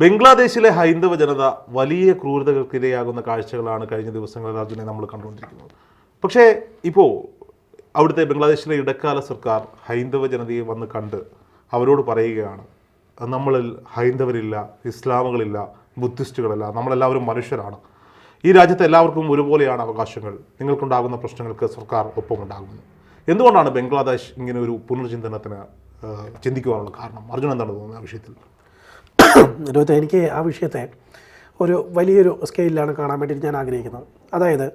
ബംഗ്ലാദേശിലെ ഹൈന്ദവ ജനത വലിയ ക്രൂരതകൾക്കിരയാകുന്ന കാഴ്ചകളാണ് കഴിഞ്ഞ ദിവസങ്ങളിൽ അർജുനെ നമ്മൾ കണ്ടുകൊണ്ടിരിക്കുന്നത്. പക്ഷേ ഇപ്പോൾ അവിടുത്തെ ബംഗ്ലാദേശിലെ ഇടക്കാല സർക്കാർ ഹൈന്ദവ ജനതയെ വന്ന് കണ്ട് അവരോട് പറയുകയാണ് നമ്മളിൽ ഹൈന്ദവരില്ല ഇസ്ലാമുകളില്ല ബുദ്ധിസ്റ്റുകളല്ല നമ്മളെല്ലാവരും മനുഷ്യരാണ്. ഈ രാജ്യത്ത് എല്ലാവർക്കും ഒരുപോലെയാണ് അവകാശങ്ങൾ. നിങ്ങൾക്കുണ്ടാകുന്ന പ്രശ്നങ്ങൾക്ക് സർക്കാർ ഒപ്പമുണ്ടാകുന്നു. എന്തുകൊണ്ടാണ് ബംഗ്ലാദേശ് ഇങ്ങനെ ഒരു പുനർചിന്തനത്തിന് ചിന്തിക്കുവാനുള്ള കാരണം? അർജുൻ എന്താണ് തോന്നുന്നത് ആ വിഷയത്തിൽ? രോഹിത് എനിക്ക് ആ വിഷയത്തെ ഒരു വലിയൊരു സ്കെയിലാണ് കാണാൻ വേണ്ടി ഞാൻ ആഗ്രഹിക്കുന്നത്. അതായത്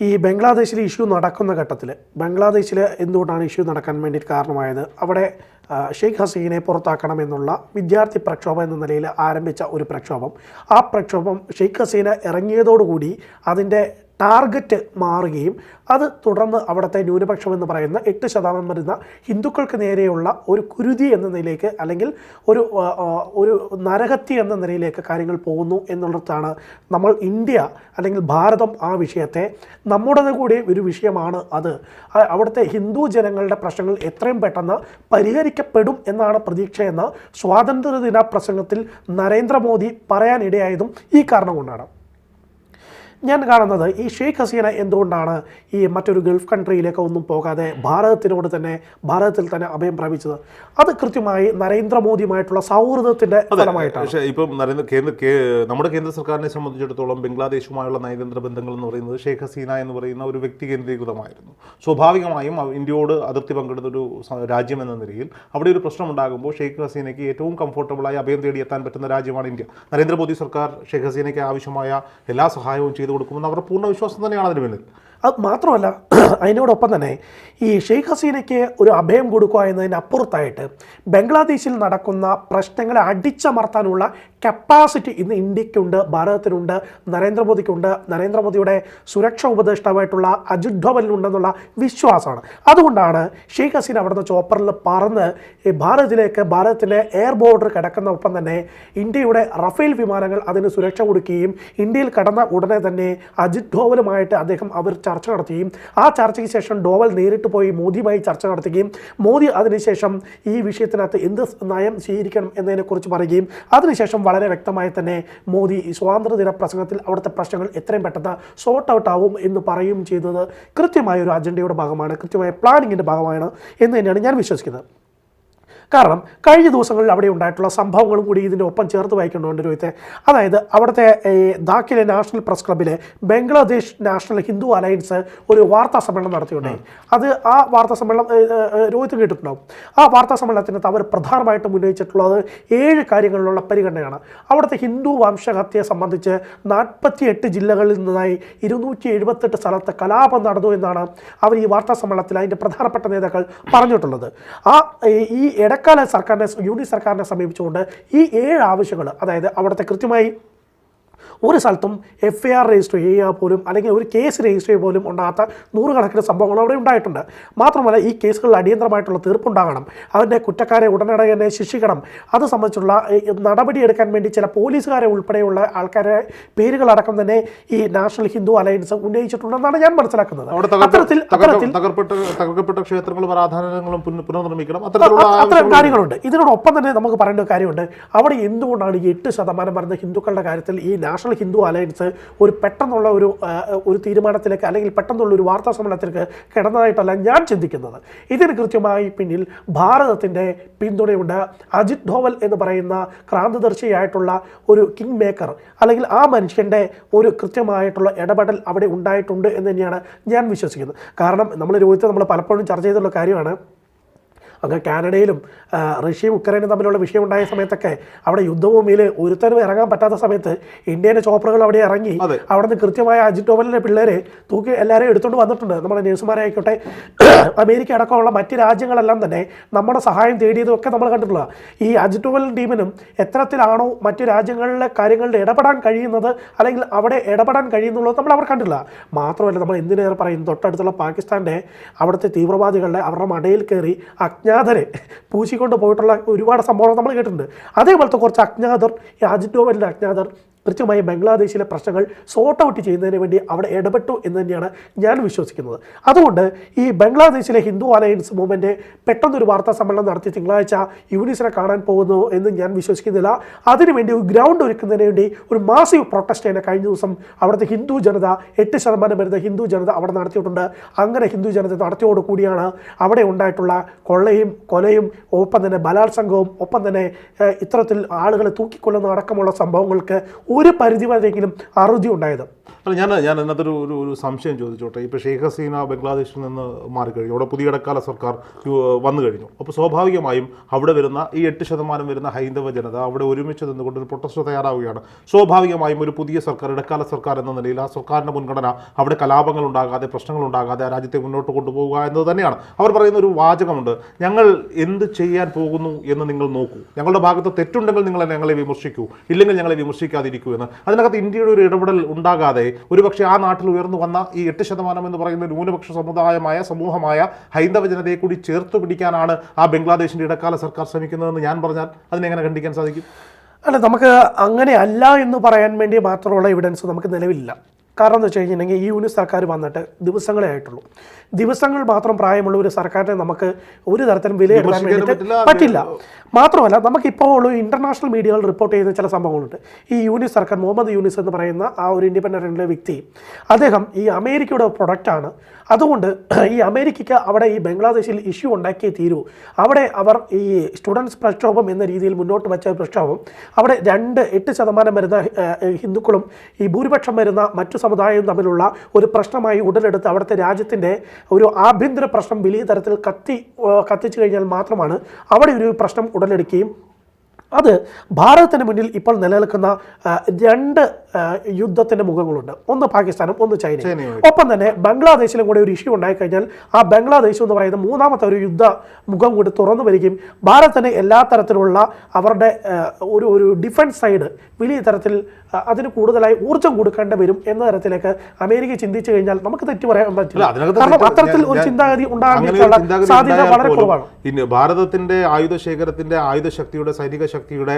ഈ ബംഗ്ലാദേശിൽ ഇഷ്യൂ നടക്കുന്ന ഘട്ടത്തിൽ ബംഗ്ലാദേശിൽ എന്തുകൊണ്ടാണ് ഇഷ്യൂ നടക്കാൻ വേണ്ടിയിട്ട് കാരണമായത്? അവിടെ ഷെയ്ഖ് ഹസീനെ പുറത്താക്കണം എന്നുള്ള വിദ്യാർത്ഥി പ്രക്ഷോഭം എന്ന നിലയിൽ ആരംഭിച്ച ഒരു പ്രക്ഷോഭം. ആ പ്രക്ഷോഭം ഷെയ്ഖ് ഹസീന ഇറങ്ങിയതോടുകൂടി അതിന്റെ ടാർഗറ്റ് മാറുകയും അത് തുടർന്ന് അവിടുത്തെ ന്യൂനപക്ഷം എന്ന് പറയുന്ന എട്ട് ശതമാനം വരുന്ന ഹിന്ദുക്കൾക്ക് നേരെയുള്ള ഒരു കുരുതി എന്ന നിലയിലേക്ക് അല്ലെങ്കിൽ ഒരു ഒരു നരഹത്യ എന്ന നിലയിലേക്ക് കാര്യങ്ങൾ പോകുന്നു എന്നുള്ളതാണ് നമ്മൾ ഇന്ത്യ അല്ലെങ്കിൽ ഭാരതം ആ വിഷയത്തെ നമ്മുടേത് കൂടി ഒരു വിഷയമാണ് അത്. അവിടുത്തെ ഹിന്ദു ജനങ്ങളുടെ പ്രശ്നങ്ങൾ എത്രയും പെട്ടെന്ന് പരിഹരിക്കപ്പെടും എന്നാണ് പ്രതീക്ഷയെന്ന് സ്വാതന്ത്ര്യദിന പ്രസംഗത്തിൽ നരേന്ദ്രമോദി പറയാനിടയായതും ഈ കാരണം കൊണ്ടാണ്. ഞാൻ കാണുന്നത് ഈ ഷെയ്ഖ് ഹസീന എന്തുകൊണ്ടാണ് ഈ മറ്റൊരു ഗൾഫ് കൺട്രിയിലേക്ക് ഒന്നും പോകാതെ ഭാരതത്തിനോട് തന്നെ ഭാരതത്തിൽ തന്നെ അഭയം പ്രാപിച്ചത്? അത് കൃത്യമായി നരേന്ദ്രമോദിയുമായിട്ടുള്ള സൗഹൃദത്തിന്റെ ഫലമായിട്ടാണ് പക്ഷേ ഇപ്പം നരേന്ദ്ര കേന്ദ്ര നമ്മുടെ കേന്ദ്ര സർക്കാരിനെ സംബന്ധിച്ചിടത്തോളം ബംഗ്ലാദേശുമായുള്ള നയതന്ത്ര ബന്ധങ്ങൾ എന്ന് പറയുന്നത് ഷെയ്ഖ് ഹസീന എന്ന് പറയുന്ന ഒരു വ്യക്തി കേന്ദ്രീകൃതമായിരുന്നു സ്വാഭാവികമായും ഇന്ത്യയോട് അതിർത്തി പങ്കിടുന്ന ഒരു രാജ്യം എന്ന നിലയിൽ അവിടെ ഒരു പ്രശ്നം ഉണ്ടാകുമ്പോൾ ഷെയ്ഖ് ഹസീനയ്ക്ക് ഏറ്റവും കംഫർട്ടബിളായി അഭയം തേടി എത്താൻ പറ്റുന്ന രാജ്യമാണ് ഇന്ത്യ. നരേന്ദ്രമോദി സർക്കാർ ഷെയ്ഖ് ഹസീനയ്ക്ക് ആവശ്യമായ എല്ലാ സഹായവും ചെയ്തു കൊടുക്കുമെന്ന് അവരുടെ പൂർണ വിശ്വാസം തന്നെയാണ് അതിന് പിന്നിൽ അത് മാത്രമല്ല അതിനോടൊപ്പം തന്നെ ഈ ഷെയ്ഖ് ഹസീനയ്ക്ക് ഒരു അഭയം കൊടുക്കുക എന്നതിനപ്പുറത്തായിട്ട് ബംഗ്ലാദേശിൽ നടക്കുന്ന പ്രശ്നങ്ങളെ അടിച്ചമർത്താനുള്ള കപ്പാസിറ്റി ഇന്ന് ഇന്ത്യക്കുണ്ട് ഭാരതത്തിനുണ്ട് നരേന്ദ്രമോദിക്കുണ്ട്. നരേന്ദ്രമോദിയുടെ സുരക്ഷാ ഉപദേഷ്ടാവായിട്ടുള്ള അജിത് ഡോവലിനുണ്ടെന്നുള്ള വിശ്വാസമാണ്. അതുകൊണ്ടാണ് ഷെയ്ഖ് ഹസീൻ അവിടുന്ന് ചോപ്പറിൽ പറന്ന് ഭാരതത്തിലേക്ക് ഭാരതത്തിന്റെ എയർ ബോർഡർ കിടക്കുന്ന ഒപ്പം തന്നെ ഇന്ത്യയുടെ റഫേൽ വിമാനങ്ങൾ അതിന് സുരക്ഷ കൊടുക്കുകയും ഇന്ത്യയിൽ കടന്ന ഉടനെ തന്നെ അജിത് ഡോവലുമായിട്ട് അദ്ദേഹം അവർ ചർച്ച നടത്തുകയും ആ ചർച്ചയ്ക്ക് ശേഷം ഡോവൽ നേരിട്ട് പോയി മോദിയുമായി ചർച്ച നടത്തുകയും മോദി അതിനുശേഷം ഈ വിഷയത്തിനകത്ത് എന്ത് നയം സ്വീകരിക്കണം എന്നതിനെക്കുറിച്ച് പറയുകയും അതിനുശേഷം വളരെ വ്യക്തമായി തന്നെ മോദി സ്വാതന്ത്ര്യദിന പ്രസംഗത്തിൽ അവിടുത്തെ പ്രശ്നങ്ങൾ എത്രയും പെട്ടെന്ന് സോർട്ട് ഔട്ട് ആവും എന്ന് പറയുകയും ചെയ്തത് കൃത്യമായ ഒരു അജണ്ടയുടെ ഭാഗമാണ് കൃത്യമായ പ്ലാനിങ്ങിന്റെ ഭാഗമാണ് എന്ന് തന്നെയാണ് ഞാൻ വിശ്വസിക്കുന്നത്. കാരണം കഴിഞ്ഞ ദിവസങ്ങളിൽ അവിടെ ഉണ്ടായിട്ടുള്ള സംഭവങ്ങളും കൂടി ഇതിന്റെ ഒപ്പം ചേർത്ത് വായിക്കേണ്ടതുണ്ട് രോഹിത്തെ. അതായത് അവിടുത്തെ ധാക്കിലെ നാഷണൽ പ്രസ് ക്ലബ്ബിലെ ബംഗ്ലാദേശ് നാഷണൽ ഹിന്ദു അലയൻസ് ഒരു വാർത്താ സമ്മേളനം നടത്തിയിട്ടുണ്ടായി അത് ആ വാർത്താ സമ്മേളനം ഏ, കേട്ടിട്ടുണ്ടാവും ആ വാർത്താ സമ്മേളനത്തിനകത്ത് അവർ പ്രധാനമായിട്ടും ഉന്നയിച്ചിട്ടുള്ളത് ഏഴ് കാര്യങ്ങളിലുള്ള പരിഗണനയാണ്. അവിടുത്തെ ഹിന്ദു വംശഹത്യയെ സംബന്ധിച്ച് നാൽപ്പത്തിയെട്ട് ജില്ലകളിൽ നിന്നായി ഇരുന്നൂറ്റി എഴുപത്തെട്ട് സ്ഥലത്ത് കലാപം നടന്നു എന്നാണ് അവർ ഈ വാർത്താ സമ്മേളനത്തിൽ അതിന്റെ പ്രധാനപ്പെട്ട നേതാക്കൾ പറഞ്ഞിട്ടുള്ളത്. ആ ഈ- ഈ ഇടക്കാല സർക്കാരിനെ യു ഡി സർക്കാരിനെ സമീപിച്ചുകൊണ്ട് ഈ ഏഴ് ആവശ്യങ്ങൾ അതായത് അവിടുത്തെ കൃത്യമായി ഒരു സ്ഥലത്തും എഫ് ഐ ആർ രജിസ്റ്റർ ചെയ്യുക പോലും അല്ലെങ്കിൽ ഒരു കേസ് രജിസ്റ്റർ ചെയ്യുക പോലും ഉണ്ടാകാത്ത നൂറുകണക്കിന് സംഭവങ്ങൾ അവിടെ ഉണ്ടായിട്ടുണ്ട്. മാത്രമല്ല ഈ കേസുകളിൽ അടിയന്തരമായിട്ടുള്ള തീർപ്പുണ്ടാകണം. അതിന്റെ കുറ്റക്കാരെ ഉടനടി തന്നെ ശിക്ഷിക്കണം. അത് സംബന്ധിച്ചുള്ള നടപടിയെടുക്കാൻ വേണ്ടി ചില പോലീസുകാരെ ഉൾപ്പെടെയുള്ള ആൾക്കാരെ പേരുകളടക്കം തന്നെ ഈ നാഷണൽ ഹിന്ദു അലയൻസ് ഉന്നയിച്ചിട്ടുണ്ടെന്നാണ് ഞാൻ മനസ്സിലാക്കുന്നത്. അത്തരത്തിൽ അത്തരത്തിൽ തകർക്കപ്പെട്ട ക്ഷേത്രങ്ങളും ആരാധനാലയങ്ങളും പുന- പുനർനിർമ്മിക്കണം. അത്തരം കാര്യങ്ങളുണ്ട്. ഇതിനോടൊപ്പം തന്നെ നമുക്ക് പറയേണ്ട ഒരു കാര്യമുണ്ട്. അവിടെ എന്തുകൊണ്ടാണ് ഈ എട്ട് ശതമാനം വരുന്ന ഹിന്ദുക്കളുടെ കാര്യത്തിൽ ഈ നാഷണൽ ഹിന്ദു അലയൻസ് ഒരു പെട്ടെന്നുള്ള ഒരു ഒരു തീരുമാനത്തിലേക്ക് അല്ലെങ്കിൽ പെട്ടെന്നുള്ള ഒരു വാർത്താ സമ്മേളനത്തിലേക്ക് കിടന്നതായിട്ടല്ല ഞാൻ ചിന്തിക്കുന്നത്. ഇതിന് കൃത്യമായി പിന്നിൽ ഭാരതത്തിന്റെ പിന്തുണയുണ്ട്. അജിത് ഡോവൽ എന്ന് പറയുന്ന ക്രാന്തദർശിയായിട്ടുള്ള ഒരു കിങ് മേക്കർ അല്ലെങ്കിൽ ആ മനുഷ്യന്റെ ഒരു കൃത്യമായിട്ടുള്ള ഇടപെടൽ അവിടെ ഉണ്ടായിട്ടുണ്ട് എന്ന് തന്നെയാണ് ഞാൻ വിശ്വസിക്കുന്നത്. കാരണം നമ്മൾ രോഹിത്ത് നമ്മൾ പലപ്പോഴും ചർച്ച ചെയ്തിട്ടുള്ള കാര്യമാണ് അങ്ങ് കാനഡയിലും റഷ്യയും ഉക്രൈനും തമ്മിലുള്ള വിഷയമുണ്ടായ സമയത്തൊക്കെ അവിടെ യുദ്ധഭൂമിയിൽ ഒരുത്തരവ് ഇറങ്ങാൻ പറ്റാത്ത സമയത്ത് ഇന്ത്യയിലെ ചോപ്പറുകൾ അവിടെ ഇറങ്ങി. അവിടെ നിന്ന് കൃത്യമായ അജിത് ഡോവലിന്റെ പിള്ളേരെ തൂക്കി എല്ലാവരെയും എടുത്തുകൊണ്ട് വന്നിട്ടുണ്ട്. നമ്മുടെ നഴ്സുമാരായിക്കോട്ടെ അമേരിക്ക അടക്കമുള്ള മറ്റ് രാജ്യങ്ങളെല്ലാം തന്നെ നമ്മുടെ സഹായം തേടിയതൊക്കെ ഒക്കെ നമ്മൾ കണ്ടിട്ടുള്ള ഈ അജിത് ഡോവൽ ടീമിനും എത്രത്തിലാണോ മറ്റു രാജ്യങ്ങളിലെ കാര്യങ്ങളിൽ ഇടപെടാൻ കഴിയുന്നത് അല്ലെങ്കിൽ അവിടെ ഇടപെടാൻ കഴിയുന്നുള്ളത് നമ്മൾ അവർ കണ്ടില്ല മാത്രമല്ല നമ്മൾ എന്തിനേറെ പറയും? തൊട്ടടുത്തുള്ള പാകിസ്ഥാന്റെ അവിടുത്തെ തീവ്രവാദികളുടെ അവരുടെ മടയിൽ കയറി അജ്ഞാതരെ പൂശിക്കൊണ്ട് പോയിട്ടുള്ള ഒരുപാട് സംഭവങ്ങൾ നമ്മൾ കേട്ടിട്ടുണ്ട്. അതേപോലത്തെ കുറച്ച് അജ്ഞാതർ ഈ അജ്ഞാതർ കൃത്യമായി ബംഗ്ലാദേശിലെ പ്രശ്നങ്ങൾ സോർട്ട് ഔട്ട് ചെയ്യുന്നതിന് വേണ്ടി അവിടെ ഇടപെട്ടു എന്ന് തന്നെയാണ് ഞാൻ വിശ്വസിക്കുന്നത്. അതുകൊണ്ട് ഈ ബംഗ്ലാദേശിലെ ഹിന്ദു അലയൻസ് മൂവ്മെന്റ് പെട്ടെന്നൊരു വാർത്താ സമ്മേളനം നടത്തി തിങ്കളാഴ്ച യൂണിസിനെ കാണാൻ പോകുന്നു എന്ന് ഞാൻ വിശ്വസിക്കുന്നില്ല. അതിനുവേണ്ടി ഒരു ഗ്രൗണ്ട് ഒരുക്കുന്നതിന് വേണ്ടി ഒരു മാസീവ് പ്രൊട്ടസ്റ്റ് തന്നെ കഴിഞ്ഞ ദിവസം അവിടുത്തെ ഹിന്ദു ജനത എട്ട് ശതമാനം വരുന്ന ഹിന്ദു ജനത അവിടെ നടത്തിയിട്ടുണ്ട്. അങ്ങനെ ഹിന്ദു ജനത നടത്തിയോട് കൂടിയാണ് അവിടെ ഉണ്ടായിട്ടുള്ള കൊള്ളയും കൊലയും ഒപ്പം തന്നെ ബലാത്സംഗവും ഒപ്പം തന്നെ ഇത്തരത്തിൽ ആളുകളെ തൂക്കിക്കൊല്ലുന്ന അടക്കമുള്ള സംഭവങ്ങൾക്ക് ഒരു പരിധി വരെയെങ്കിലും അറുതി ഉണ്ടായത്. അല്ല ഞാൻ ഞാൻ അതിനകത്തൊരു ഒരു ഒരു സംശയം ചോദിച്ചോട്ടെ. ഇപ്പോൾ ഷെയ്ഖ് ഹസീന ബംഗ്ലാദേശിൽ നിന്ന് മാറിക്കഴിഞ്ഞു. അവിടെ പുതിയ ഇടക്കാല സർക്കാർ വന്നു കഴിഞ്ഞു. അപ്പോൾ സ്വാഭാവികമായും അവിടെ വരുന്ന ഈ എട്ട് ശതമാനം വരുന്ന ഹൈന്ദവ ജനത അവിടെ ഒരുമിച്ച് നിന്നുകൊണ്ട് ഒരു പ്രൊട്ടസ്റ്റ് തയ്യാറാവുകയാണ്. സ്വാഭാവികമായും ഒരു പുതിയ സർക്കാർ ഇടക്കാല സർക്കാർ എന്ന നിലയിൽ ആ സർക്കാരിന്റെ മുൻഗണന അവിടെ കലാപങ്ങൾ ഉണ്ടാകാതെ പ്രശ്നങ്ങൾ ഉണ്ടാകാതെ ആ രാജ്യത്തെ മുന്നോട്ട് കൊണ്ടുപോകുക എന്നത് തന്നെയാണ്. അവർ പറയുന്ന ഒരു വാചകമുണ്ട്. ഞങ്ങൾ എന്ത് ചെയ്യാൻ പോകുന്നു എന്ന് നിങ്ങൾ നോക്കൂ. ഞങ്ങളുടെ ഭാഗത്ത് തെറ്റുണ്ടെങ്കിൽ നിങ്ങൾ ഞങ്ങളെ വിമർശിക്കൂ. ഇല്ലെങ്കിൽ ഞങ്ങളെ വിമർശിക്കാതിരിക്കൂ എന്ന്. അതിനകത്ത് ഇന്ത്യയുടെ ഒരു ഇടപെടൽ ഉണ്ടാകാതെ ഒരുപക്ഷെ ആ നാട്ടിൽ ഉയർന്നു വന്ന ഈ എട്ട് ശതമാനം എന്ന് പറയുന്ന ന്യൂനപക്ഷ സമുദായമായ സമൂഹമായ ഹൈന്ദവ ജനതയെ കൂടി ചേർത്ത് പിടിക്കാനാണ് ആ ബംഗ്ലാദേശിന്റെ ഇടക്കാല സർക്കാർ ശ്രമിക്കുന്നതെന്ന് ഞാൻ പറഞ്ഞാൽ അതിനെങ്ങനെ ഖണ്ഡിക്കാൻ സാധിക്കും? അല്ല നമുക്ക് അങ്ങനെ അല്ല എന്ന് പറയാൻ വേണ്ടി മാത്രമുള്ള എവിഡൻസ് നമുക്ക് നിലവിലില്ല. കാരണം എന്ന് വെച്ച് കഴിഞ്ഞിട്ടുണ്ടെങ്കിൽ ഈ യൂണിറ്റ് സർക്കാർ വന്നിട്ട് ദിവസങ്ങളെ ആയിട്ടുള്ളൂ. ദിവസങ്ങൾ മാത്രം പ്രായമുള്ള ഒരു സർക്കാരിനെ നമുക്ക് ഒരു തരത്തിലും വിലയിരുത്താൻ വേണ്ടിയിട്ട് പറ്റില്ല, മാത്രമല്ല മാത്രമല്ല നമുക്കിപ്പോൾ ഉള്ള ഇന്റർനാഷണൽ മീഡിയകൾ റിപ്പോർട്ട് ചെയ്യുന്ന ചില സംഭവങ്ങളുണ്ട്. ഈ യൂണിസ് സർക്കാർ മുഹമ്മദ് യൂണിസ് എന്ന് പറയുന്ന ആ ഒരു ഇൻഡിപെൻഡന്റ് വ്യക്തി അദ്ദേഹം ഈ അമേരിക്കയുടെ പ്രൊഡക്റ്റാണ് അതുകൊണ്ട് ഈ അമേരിക്കയ്ക്ക് അവിടെ ഈ ബംഗ്ലാദേശിൽ ഇഷ്യൂ ഉണ്ടാക്കിയേ തീരൂ. അവിടെ അവർ ഈ സ്റ്റുഡൻസ് പ്രക്ഷോഭം എന്ന രീതിയിൽ മുന്നോട്ട് വെച്ച പ്രക്ഷോഭം അവിടെ രണ്ട് എട്ട് ശതമാനം വരുന്ന ഹിന്ദുക്കളും ഈ ഭൂരിപക്ഷം വരുന്ന മറ്റു സമുദായവും തമ്മിലുള്ള ഒരു പ്രശ്നമായി ഉടലെടുത്ത് അവിടുത്തെ രാജ്യത്തിന്റെ ഒരു ആഭ്യന്തര പ്രശ്നം വലിയ തരത്തിൽ കത്തി കത്തിച്ചു കഴിഞ്ഞാൽ മാത്രമാണ് അവിടെ ഒരു പ്രശ്നം ഉടലെടുക്കുകയും അത് ഭാരതത്തിന് മുന്നിൽ ഇപ്പോൾ നിലനിൽക്കുന്ന രണ്ട് യുദ്ധത്തിന്റെ യുദ്ധത്തിന്റെ മുഖങ്ങളുണ്ട്. ഒന്ന് പാകിസ്ഥാനും ഒന്ന് ചൈനയും. ഒപ്പം തന്നെ ബംഗ്ലാദേശിലും കൂടെ ഒരു ഇഷ്യൂ ഉണ്ടായിക്കഴിഞ്ഞാൽ ആ ബംഗ്ലാദേശ് എന്ന് പറയുന്ന മൂന്നാമത്തെ ഒരു യുദ്ധ മുഖം കൂടി തുറന്നു വരികയും ഭാരതത്തിന് എല്ലാ തരത്തിലുള്ള അവരുടെ ഒരു ഒരു ഡിഫൻസ് സൈഡ് വലിയ തരത്തിൽ അതിന് കൂടുതലായി ഊർജം കൊടുക്കേണ്ടി വരും എന്ന തരത്തിലേക്ക് അമേരിക്ക ചിന്തിച്ചു കഴിഞ്ഞാൽ നമുക്ക് തെറ്റു പറയാൻ പറ്റില്ല. കാരണം അത്തരത്തിൽ ഒരു ചിന്താഗതി ഉണ്ടാകാൻ ഉണ്ടാകാനുള്ള സാധ്യത വളരെ കുറവാണ്. ഭാരതത്തിന്റെ ആയുധ ശേഖരത്തിന്റെ ആയുധ ശക്തിയുടെ സൈനിക ശക്തിയുടെ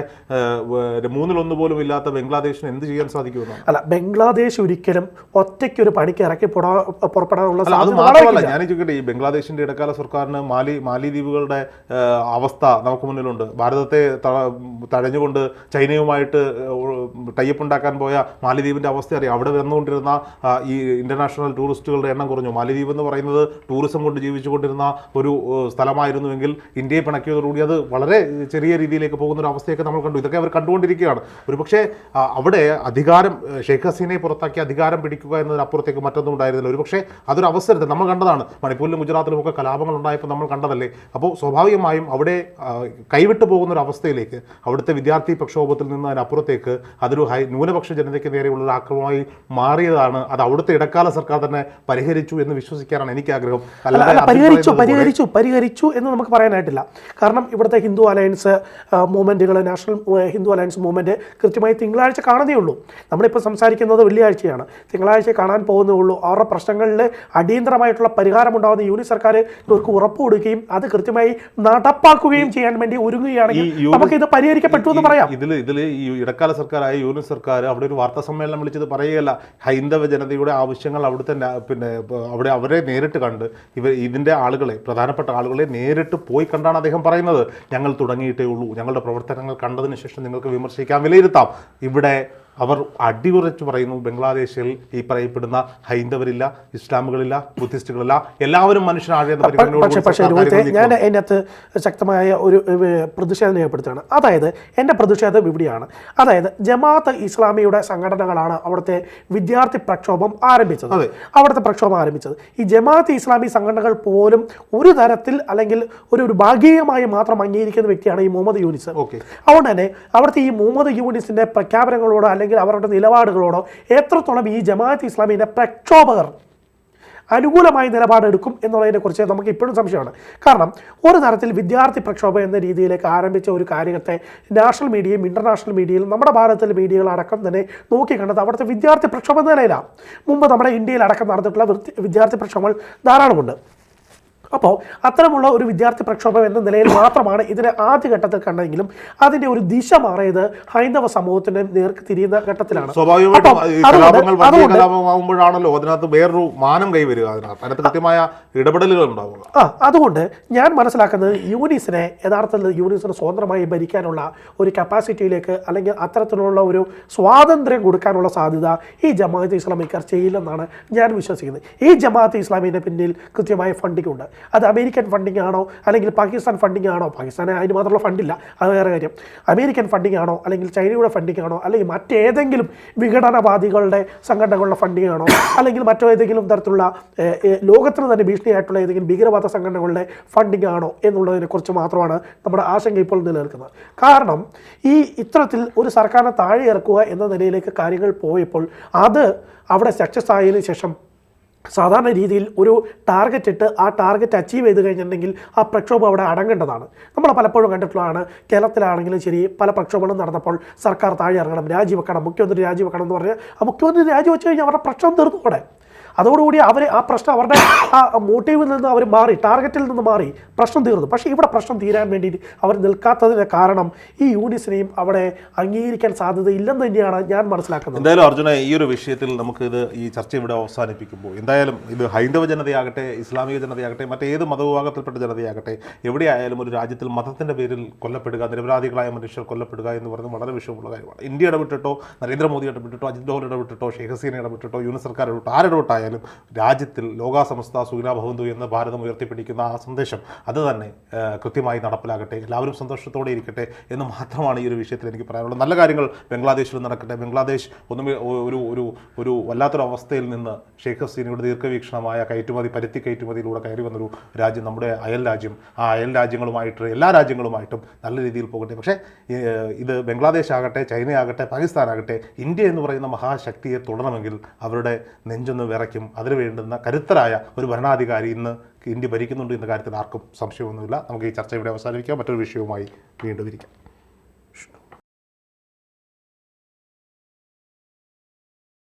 മൂന്നിലൊന്ന് പോലും ഇല്ലാത്ത ബംഗ്ലാദേശിന് എന്ത് ചെയ്യാൻ സാധിക്കും അല്ല ബംഗ്ലാദേശ് ഒരിക്കലും ഒറ്റയ്ക്ക് ഒരു പണിക്ക് ഇറക്കി പുറ- പുറപ്പെടാനുള്ള അത് മാത്രമല്ല ഞാൻ ചോദിക്കട്ടെ ഈ ബംഗ്ലാദേശിന്റെ ഇടക്കാല സർക്കാരിന് മാലി മാലിദ്വീപുകളുടെ അവസ്ഥ നമുക്ക് മുന്നിലുണ്ട്. ഭാരതത്തെ തഴഞ്ഞുകൊണ്ട് ചൈനയുമായിട്ട് ടൈപ്പ് ഉണ്ടാക്കാൻ പോയ മാലിദ്വീപിന്റെ അവസ്ഥ അറിയാം. അവിടെ വന്നുകൊണ്ടിരുന്ന ഈ ഇന്റർനാഷണൽ ടൂറിസ്റ്റുകളുടെ എണ്ണം കുറഞ്ഞു. മാലിദ്വീപ് എന്ന് പറയുന്നത് ടൂറിസം കൊണ്ട് ജീവിച്ചുകൊണ്ടിരുന്ന ഒരു സ്ഥലമായിരുന്നുവെങ്കിൽ ഇന്ത്യയെ പിണക്കിയതോടുകൂടി അത് വളരെ ചെറിയ രീതിയിലേക്ക് പോകുന്ന ഒരു അവസ്ഥയൊക്കെ നമ്മൾ കണ്ടു. ഇതൊക്കെ അവർ കണ്ടുകൊണ്ടിരിക്കുകയാണ്. ഒരുപക്ഷെ അവിടെ അധികാരം ഷെയ്ഖ് ഹസീനയെ പുറത്താക്കി അധികാരം പിടിക്കുക എന്നതിനപ്പുറത്തേക്ക് മറ്റൊന്നും ഉണ്ടായിരുന്നില്ല. ഒരുപക്ഷെ അതൊരു അവസരത്തിൽ നമ്മൾ കണ്ടതാണ്. മണിപ്പൂരിലും ഗുജറാത്തിലും ഒക്കെ കലാപങ്ങൾ ഉണ്ടായപ്പോൾ നമ്മൾ കണ്ടതല്ലേ? അപ്പോൾ സ്വാഭാവികമായും അവിടെ കൈവിട്ടു പോകുന്ന ഒരു അവസ്ഥയിലേക്ക് അവിടുത്തെ വിദ്യാർത്ഥി പ്രക്ഷോഭത്തിൽ നിന്ന് അതിനപ്പുറത്തേക്ക് അതൊരു ഹൈ ന്യൂനപക്ഷ ജനതയ്ക്ക് നേരെയുള്ള ഒരു ആക്രമണമായി മാറിയതാണ്. അത് അവിടുത്തെ ഇടക്കാല സർക്കാർ തന്നെ പരിഹരിച്ചു എന്ന് വിശ്വസിക്കാനാണ് എനിക്ക് ആഗ്രഹം. അല്ലാതെ പരിഹരിച്ചു പരിഹരിച്ചു പരിഹരിച്ചു എന്ന് നമുക്ക് പറയാനായിട്ടില്ല. കാരണം ഇവിടുത്തെ ഹിന്ദു അലയൻസ് മൂവ്മെന്റുകൾ നാഷണൽ ഹിന്ദു അലയൻസ് മൂവ്മെന്റ് കൃത്യമായി തിങ്കളാഴ്ച കാണുന്നേ ഉള്ളൂ. നമ്മളിപ്പോൾ സംസാരിക്കുന്നത് വെള്ളിയാഴ്ചയാണ്. തിങ്കളാഴ്ച കാണാൻ പോകുന്നേ ഉള്ളൂ. അവരുടെ പ്രശ്നങ്ങളിൽ അടിയന്തരമായിട്ടുള്ള പരിഹാരം ഉണ്ടാകുന്ന യൂണിറ്റ് സർക്കാർ ഇവർക്ക് ഉറപ്പ് കൊടുക്കുകയും അത് കൃത്യമായി നടപ്പാക്കുകയും ചെയ്യാൻ വേണ്ടി ഒരുങ്ങുകയാണെങ്കിൽ നമുക്ക് ഇത് പരിഹരിക്കപ്പെട്ടു എന്ന് പറയാം. ഇതിൽ ഇതിൽ ഈ ഇടക്കാല സർക്കാരായ യൂണിറ്റ് സർക്കാർ അവിടെ ഒരു വാർത്താ സമ്മേളനം വിളിച്ചത് പറയുകയല്ല. ഹൈന്ദവ ജനതയുടെ ആവശ്യങ്ങൾ അവിടുത്തെ പിന്നെ അവിടെ അവരെ നേരിട്ട് കണ്ട് ഇവർ ഇതിന്റെ ആളുകളെ പ്രധാനപ്പെട്ട ആളുകളെ നേരിട്ട് പോയി കണ്ടാണ് അദ്ദേഹം പറയുന്നത്. ഞങ്ങൾ തുടങ്ങിയിട്ടേ ഉള്ളൂ. ഞങ്ങളുടെ പ്രവർത്തനങ്ങൾ കണ്ടതിന് ശേഷം നിങ്ങൾക്ക് വിമർശിക്കാം വിലയിരുത്താം. ഇവിടെ അവർ അടിയുറച്ച് പറയുന്നു. ബംഗ്ലാദേശിൽ ഈ പറയപ്പെടുന്ന ഹൈന്ദവരില്ല ഇസ്ലാമുകളില്ല ബുദ്ധിസ്റ്റുകളില്ല. എല്ലാവരും മനുഷ്യനാഴെന്ന് പക്ഷേ രോഹിത്തെ ഞാൻ അതിനകത്ത് ശക്തമായ ഒരു പ്രതിഷേധം രേഖപ്പെടുത്തുകയാണ്. അതായത് എന്റെ പ്രതിഷേധം ഇവിടെയാണ്. അതായത് ജമാഅത്ത് ഇസ്ലാമിയുടെ സംഘടനകളാണ് അവിടുത്തെ വിദ്യാർത്ഥി പ്രക്ഷോഭം ആരംഭിച്ചത്. അവിടുത്തെ പ്രക്ഷോഭം ആരംഭിച്ചത്. ഈ ജമാഅത്ത് ഇസ്ലാമി സംഘടനകൾ പോലും ഒരു തരത്തിൽ അല്ലെങ്കിൽ ഒരു ഒരു ഭാഗികമായി മാത്രം അംഗീകരിക്കുന്ന വ്യക്തിയാണ് ഈ മുഹമ്മദ് യൂനിസ്. ഓക്കെ. അതുകൊണ്ട് തന്നെ അവിടുത്തെ ഈ മുഹമ്മദ് യൂണിസിന്റെ പ്രഖ്യാപനങ്ങളോട് അല്ലെങ്കിൽ അവരുടെ നിലപാടുകളോടോ എത്രത്തോളം ഈ ജമാഅത്ത് ഇസ്ലാമിന്റെ പ്രക്ഷോഭകർ അനുകൂലമായി നിലപാടെടുക്കും എന്നുള്ളതിനെക്കുറിച്ച് നമുക്ക് ഇപ്പോഴും സംശയമാണ്. കാരണം ഒരു തരത്തിൽ വിദ്യാർത്ഥി പ്രക്ഷോഭം എന്ന രീതിയിലേക്ക് ആരംഭിച്ച ഒരു കാര്യത്തെ നാഷണൽ മീഡിയയും ഇന്റർനാഷണൽ മീഡിയയിലും നമ്മുടെ ഭാരതത്തിലെ മീഡിയകൾ അടക്കം തന്നെ നോക്കിക്കണ്ടത് അവിടുത്തെ വിദ്യാർത്ഥി പ്രക്ഷോഭം നിലയിലാണ് മുമ്പ് നമ്മുടെ ഇന്ത്യയിൽ അടക്കം നടന്നിട്ടുള്ള വിദ്യാർത്ഥി പ്രക്ഷോഭങ്ങൾ ധാരാളമുണ്ട്. അപ്പോൾ അത്തരമുള്ള ഒരു വിദ്യാർത്ഥി പ്രക്ഷോഭം എന്ന നിലയിൽ മാത്രമാണ് ഇതിനെ ആദ്യഘട്ടത്തിൽ കണ്ടെങ്കിലും അതിന്റെ ഒരു ദിശ മാറിയത് ഹൈന്ദവ സമൂഹത്തിന്റെ നേർക്ക് തിരിയുന്ന ഘട്ടത്തിലാണ്. സ്വാഭാവികമായിട്ടും അതിനകത്ത് വേറൊരു മാനം കൈവരിക അതിനകത്ത്. അതിനകത്ത് കൃത്യമായ ഇടപെടലുകൾ ഉണ്ടാവുക. ആ അതുകൊണ്ട് ഞാൻ മനസ്സിലാക്കുന്നത് യൂനിസിനെ യഥാർത്ഥത്തിൽ യൂണിസിന് സ്വതന്ത്രമായി ഭരിക്കാനുള്ള ഒരു കപ്പാസിറ്റിയിലേക്ക് അല്ലെങ്കിൽ അത്തരത്തിലുള്ള ഒരു സ്വാതന്ത്ര്യം കൊടുക്കാനുള്ള സാധ്യത ഈ ജമാഅത്ത് ഇസ്ലാമിക്കാർ ചെയ്യില്ലെന്നാണ് ഞാൻ വിശ്വസിക്കുന്നത്. ഈ ജമാഅത്ത് ഇസ്ലാമിന്റെ പിന്നിൽ കൃത്യമായ ഫണ്ടിംഗ് ഉണ്ട് അത് അമേരിക്കൻ ഫണ്ടിങ് ആണോ? അല്ലെങ്കിൽ പാകിസ്ഥാൻ ഫണ്ടിങ് ആണോ? പാകിസ്ഥാന് അതിന് മാത്രമുള്ള ഫണ്ടില്ല അത് വേറെ കാര്യം. അമേരിക്കൻ ഫണ്ടിങ് ആണോ? അല്ലെങ്കിൽ ചൈനയുടെ ഫണ്ടിങ് ആണോ? അല്ലെങ്കിൽ മറ്റേതെങ്കിലും വിഘടനവാദികളുടെ സംഘടനകളുടെ ഫണ്ടിങ് ആണോ? അല്ലെങ്കിൽ മറ്റേതെങ്കിലും തരത്തിലുള്ള ഏഹ്, ഏഹ്, ലോകത്തിന് തന്നെ ഭീഷണിയായിട്ടുള്ള ഏതെങ്കിലും ഭീകരവാദ സംഘടനകളുടെ ഫണ്ടിങ് ആണോ എന്നുള്ളതിനെക്കുറിച്ച് മാത്രമാണ് നമ്മുടെ ആശങ്ക ഇപ്പോൾ നിലനിൽക്കുന്നത്. കാരണം ഈ ഇത്തരത്തിൽ ഒരു സർക്കാരിനെ താഴെ ഇറക്കുക എന്ന നിലയിലേക്ക് കാര്യങ്ങൾ പോയപ്പോൾ അത് അവിടെ സക്സസ് ആയതിനു ശേഷം സാധാരണ രീതിയിൽ ഒരു ടാർഗറ്റ് ഇട്ട് ആ ടാർഗറ്റ് അച്ചീവ് ചെയ്ത് കഴിഞ്ഞിട്ടുണ്ടെങ്കിൽ ആ പ്രക്ഷോഭം അവിടെ അടങ്ങേണ്ടതാണ്. നമ്മൾ പലപ്പോഴും കണ്ടിട്ടുള്ളതാണ് കേരളത്തിലാണെങ്കിലും ശരി പല പ്രക്ഷോഭങ്ങളും നടന്നപ്പോൾ സർക്കാർ താഴെ ഇറങ്ങണം രാജിവെക്കണം മുഖ്യമന്ത്രി രാജിവെക്കണം എന്ന് പറഞ്ഞാൽ ആ മുഖ്യമന്ത്രി രാജിവെച്ച് കഴിഞ്ഞാൽ അവരുടെ പ്രശ്നം തീർന്നു അതോടുകൂടി അവർ ആ പ്രശ്നം അവരുടെ ആ മോട്ടീവിൽ നിന്ന് അവർ മാറി ടാർഗറ്റിൽ നിന്ന് മാറി പ്രശ്നം തീർന്നു. പക്ഷേ ഇവിടെ പ്രശ്നം തീരാൻ വേണ്ടിയിട്ട് അവർ നിൽക്കാത്തതിന് കാരണം ഈ യൂണിസിനെയും അവിടെ അംഗീകരിക്കാൻ സാധ്യതയില്ലെന്ന് തന്നെയാണ് ഞാൻ മനസ്സിലാക്കുന്നത്. എന്തായാലും അർജുന ഈ ഒരു വിഷയത്തിൽ നമുക്ക് ഇത് ഈ ചർച്ച ഇവിടെ അവസാനിപ്പിക്കുമ്പോൾ എന്തായാലും ഇത് ഹൈന്ദവ ജനതയാകട്ടെ ഇസ്ലാമിക ജനതയാകട്ടെ മറ്റേത് മതവിഭാഗത്തിൽപ്പെട്ട ജനതയാകട്ടെ എവിടെയായാലും ഒരു രാജ്യത്തിൽ മതത്തിന്റെ പേരിൽ കൊല്ലപ്പെടുക നിരപരാധികളായ മനുഷ്യർ കൊല്ലപ്പെടുക എന്ന് പറയുന്നത് വളരെ വിഷമമുള്ള കാര്യമാണ്. ഇന്ത്യ ഇടപെട്ടിട്ടോ നരേന്ദ്രമോദി ഇടപെട്ടിട്ടോ അജിത് ഡോവൽ ഇടപെട്ടിട്ടോ ഷെയ്ഖ് ഹസീന ഇടപെട്ടിട്ടോ യൂണിസ് സർക്കാർ ഇടപെട്ടോ ആരിടപെട്ടായാലും രാജ്യത്തിൽ ലോകാസമസ്ത സുഖിനാഭവന്തു എന്ന് ഭാരതം ഉയർത്തിപ്പിടിക്കുന്ന ആ സന്ദേശം അത് തന്നെ കൃത്യമായി നടപ്പിലാകട്ടെ. എല്ലാവരും സന്തോഷത്തോടെ ഇരിക്കട്ടെ എന്ന് മാത്രമാണ് ഈ ഒരു വിഷയത്തിൽ എനിക്ക് പറയാനുള്ളത്. നല്ല കാര്യങ്ങൾ ബംഗ്ലാദേശിൽ നടക്കട്ടെ. ബംഗ്ലാദേശ് ഒന്നും ഒരു ഒരു ഒരു വല്ലാത്തൊരു അവസ്ഥയിൽ നിന്ന് ഷെയ്ഖ് ഹസീനയുടെ ദീർഘവീക്ഷണമായ കയറ്റുമതി പരുത്തി കയറ്റുമതിയിലൂടെ കയറി വന്നൊരു രാജ്യം നമ്മുടെ അയൽ രാജ്യം. ആ അയൽ രാജ്യങ്ങളുമായിട്ട് എല്ലാ രാജ്യങ്ങളുമായിട്ടും നല്ല രീതിയിൽ പോകട്ടെ. പക്ഷേ ഇത് ബംഗ്ലാദേശ് ആകട്ടെ ചൈനയാകട്ടെ പാകിസ്ഥാനാകട്ടെ ഇന്ത്യ എന്ന് പറയുന്ന മഹാശക്തിയെ തുടരണമെങ്കിൽ അവരുടെ നെഞ്ചൊന്ന് വിറയ്ക്കും അതിന് വേണ്ടുന്ന കരുത്തരായ ഒരു ഭരണാധികാരി ഇന്ന് ഇന്ത്യ ഭരിക്കുന്നുണ്ട് എന്ന കാര്യത്തിൽ ആർക്കും സംശയമൊന്നുമില്ല. നമുക്ക് ഈ ചർച്ച ഇവിടെ അവസാനിപ്പിക്കാം. മറ്റൊരു വിഷയവുമായി വീണ്ടും ഇരിക്കാം.